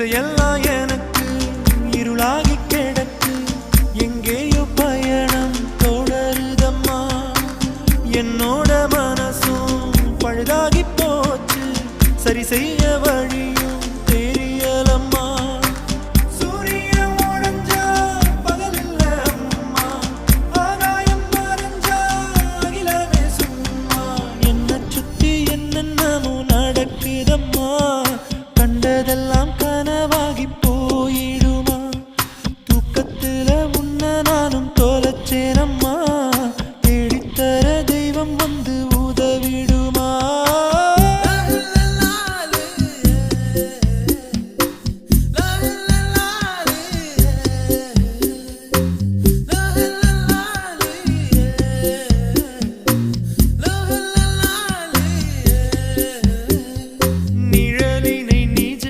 திசையெல்லாம் எனக்கு இருளாகி கிடக்கு. எங்கேயோ பயணம் தொடருதம்மா. என்னோட மனசும் பழுதாகி போச்சு. சரி செய்ய வழியும் தெரியலம்மா. சூரியன் உடைஞ்சா பகலில்ல നനവാകിപ്പോ